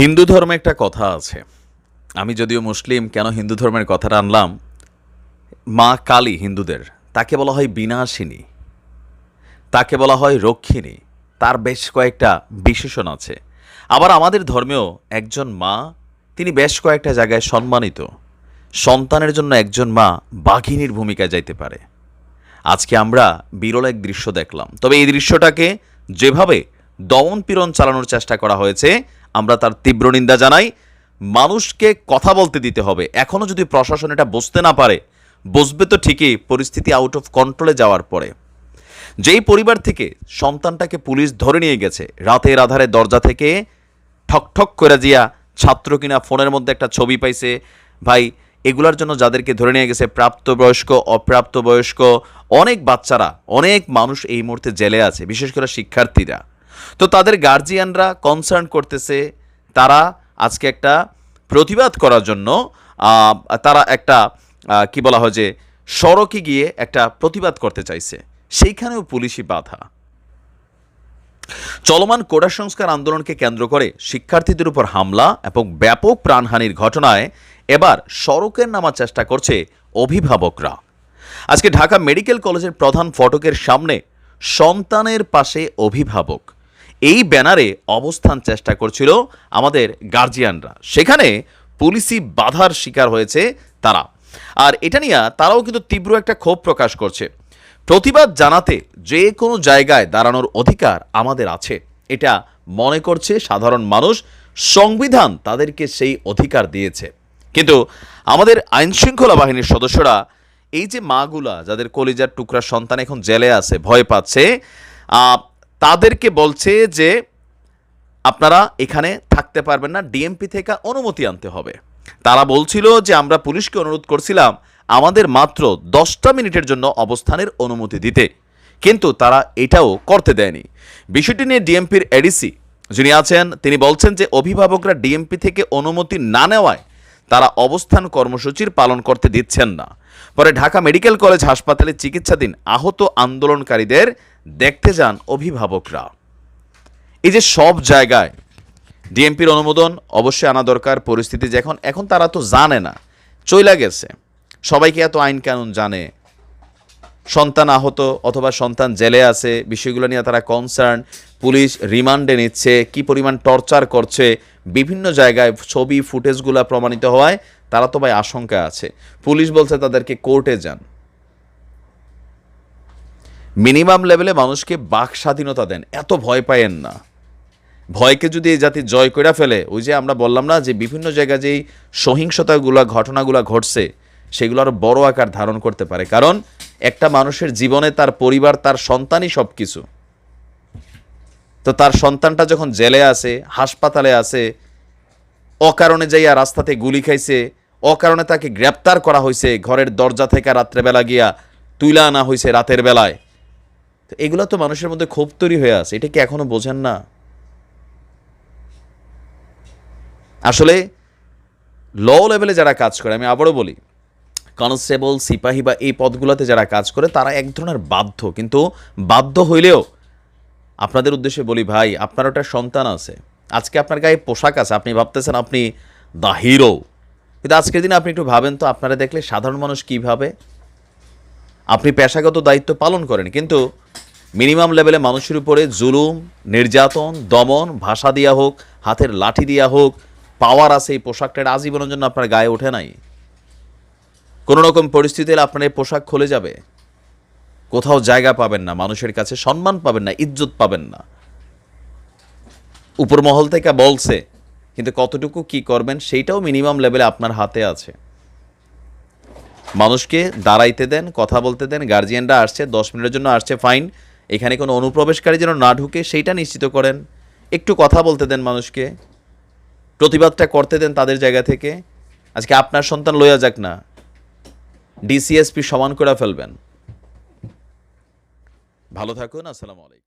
হিন্দু ধর্মে একটা কথা আছে। আমি যদিও মুসলিম, কেন হিন্দু ধর্মের কথাটা আনলাম মা কালী হিন্দুদের, তাকে বলা হয় বিনাশিনী, তাকে বলা হয় রক্ষিণী, তার বেশ কয়েকটা বিশেষণ আছে। আবার আমাদের ধর্মেও একজন মা, তিনি বেশ কয়েকটা জায়গায় সম্মানিত, সন্তানের জন্য একজন মা বাঘিনীর ভূমিকায় যাইতে পারে। আজকে আমরা বিরল এক দৃশ্য দেখলাম। তবে এই দৃশ্যটাকে যেভাবে দমন পীড়ন চালানোর চেষ্টা করা হয়েছে আমরা তার তীব্র নিন্দা জানাই। মানুষকে কথা বলতে দিতে হবে। এখনও যদি প্রশাসন এটা বুঝতে না পারে, বুঝবে তো ঠিকই, পরিস্থিতি আউট অফ কন্ট্রোলে যাওয়ার পরে। যেই পরিবার থেকে সন্তানটাকে পুলিশ ধরে নিয়ে গেছে, রাতের আধারে দরজা থেকে ঠক ঠক করে দিয়া ছাত্র কিনা ফোনের মধ্যে একটা ছবি পাইছে, ভাই, এগুলার জন্য যাদেরকে ধরে নিয়ে গেছে প্রাপ্তবয়স্ক, অপ্রাপ্তবয়স্ক, অনেক বাচ্চারা, অনেক মানুষ এই মুহূর্তে জেলে আছে, বিশেষ করে শিক্ষার্থীরা। তো তাদের গার্জিয়ানরা কনসার্ন করতেছে, তারা আজকে একটা প্রতিবাদ করার জন্য তারা একটা কি বলা হয় যে, সড়কে গিয়ে একটা প্রতিবাদ করতে চাইছে। সেইখানেও পুলিশি বাধা। চলমান কোটা সংস্কার আন্দোলনকে কেন্দ্র করে শিক্ষার্থীদের উপর হামলা এবং ব্যাপক প্রাণহানির ঘটনায় এবার সড়কের নামার চেষ্টা করছে অভিভাবকরা। আজকে ঢাকা মেডিকেল কলেজের প্রধান ফটকের সামনে সন্তানের পাশে অভিভাবক। এই ব্যানারে অবস্থান চেষ্টা করছিল আমাদের গার্জিয়ানরা। সেখানে পুলিশি বাধার শিকার হয়েছে তারা। আর এটা নিয়ে তারাও কিন্তু তীব্র একটা ক্ষোভ প্রকাশ করছে। প্রতিবাদ জানাতে যে কোনো জায়গায় দাঁড়ানোর অধিকার আমাদের আছে। এটা মনে করছে সাধারণ মানুষ, সংবিধান তাদেরকে সেই অধিকার দিয়েছে। কিন্তু আমাদের আইনশৃঙ্খলা বাহিনীর সদস্যরা এই যে মাগুলা, যাদের কলিজার টুকরা সন্তান এখন জেলে আছে, ভয় পাচ্ছে তাদেরকে বলছে যে আপনারা এখানে থাকতে পারবেন না, ডিএমপি থেকে অনুমতি আনতে হবে। তারা বলছিল যে আমরা পুলিশকে অনুরোধ করছিলাম আমাদের মাত্র দশটা মিনিটের জন্য অবস্থানের অনুমতি দিতে। কিন্তু তারা এটাও করতে দেয়নি। বিষয়টি নিয়ে ডিএমপির এডিসি যিনি আছেন, তিনি বলছেন যে অভিভাবকরা ডিএমপি থেকে অনুমতি না নেওয়ায় তারা অবস্থান কর্মসূচির পালন করতে দিচ্ছেন না। পরে ঢাকা মেডিকেল কলেজ হাসপাতালে চিকিৎসাধীন আহত আন্দোলনকারীদের দেখতে যান অভিভাবকরা। এই যে সব জায়গায় ডিএমপির অনুমোদন অবশ্যই আনা দরকার, পরিস্থিতি যে এখন এখন তারা তো জানে না, চইলা গেছে। সবাইকে এত আইন কানুন জানে, সন্তান আহত অথবা সন্তান জেলে আছে, বিষয়গুলো নিয়ে তারা কনসার্ন পুলিশ রিমান্ডে নিচ্ছে, কি পরিমাণ টর্চার করছে, বিভিন্ন জায়গায় ছবি, ফুটেজগুলো প্রমাণিত হওয়ায় তারা তো ভাই আশঙ্কা আছে। পুলিশ বলছে তাদেরকে কোর্টে যান। মিনিমাম লেভেলে মানুষকে বাক স্বাধীনতা দেন। এত ভয় পায়েন না। ভয়কে যদি এই জাতি জয় করে ফেলে, ওই যে আমরা বললাম না যে বিভিন্ন জায়গায় যেই সহিংসতাগুলো, ঘটনাগুলো ঘটছে, সেগুলো আরও বড় আকার ধারণ করতে পারে। কারণ একটা মানুষের জীবনে তার পরিবার, তার সন্তানই সব কিছু তো তার সন্তানটা যখন জেলে আছে, হাসপাতালে আছে, অকারণে যাইয়া রাস্তাতে গুলি খাইছে, অকারণে তাকে গ্রেপ্তার করা হয়েছে ঘরের দরজা থেকে রাত্রেবেলা গিয়া তুইলা আনা হয়েছে রাতের বেলায়। তো এগুলো তো মানুষের মধ্যে ক্ষোভ তৈরি হয়ে আছে, এটা কি এখনও বোঝেন না? আসলে ল লেভেলে যারা কাজ করে, আমি আবারও বলি কনস্টেবল সিপাহী বা এই পদগুলোতে যারা কাজ করে, তারা এক ধরনের বাধ্য, কিন্তু বাধ্য হইলেও, আপনাদের উদ্দেশ্যে বলি ভাই আপনার ওটা সন্তান আছে, আজকে আপনার গায়ে পোশাক আছে, আপনি ভাবতেছেন আপনি দ্য হিরো কিন্তু আজকের দিনে আপনি একটু ভাবেন তো, আপনারা দেখলে সাধারণ মানুষ কী ভাবে? আপনি পেশাগত দায়িত্ব পালন করেন, কিন্তু মিনিমাম লেভেলে মানুষের উপরে জুলুম, নির্যাতন, দমন, ভাষা দিয়া হোক, হাতের লাঠি দিয়া হোক পাওয়ার আছে এই পোশাকটা আজীবনের জন্য আপনার গায়ে ওঠে নাই। কোনো রকম পরিস্থিতি এলে আপনার এই পোশাক খুলে যাবে। কোথাও জায়গা পাবেন না, মানুষের কাছে সম্মান পাবেন না, ইজ্জত পাবেন না। উপর মহল থেকে বলছে, কিন্তু কতটুকু কি করবেন, সেইটাও মিনিমাম লেভেলে আপনার হাতে আছে। মানুষকে দাঁড়াইতে দেন, কথা বলতে দেন গার্জিয়ানরা আসছে, দশ মিনিটের জন্য আসছে ফাইন এখানে কোনো অনুপ্রবেশকারী যেন না ঢুকে, সেইটা নিশ্চিত করেন। একটু কথা বলতে দেন মানুষকে। প্রতিবাদটা করতে দেন তাদের জায়গা থেকে। আজকে আপনার সন্তান লইয়া যাক না। ডিসিএসপি সমান করে ফেলবেন। ভালো থাকুন, আসসালামু আলাইকুম।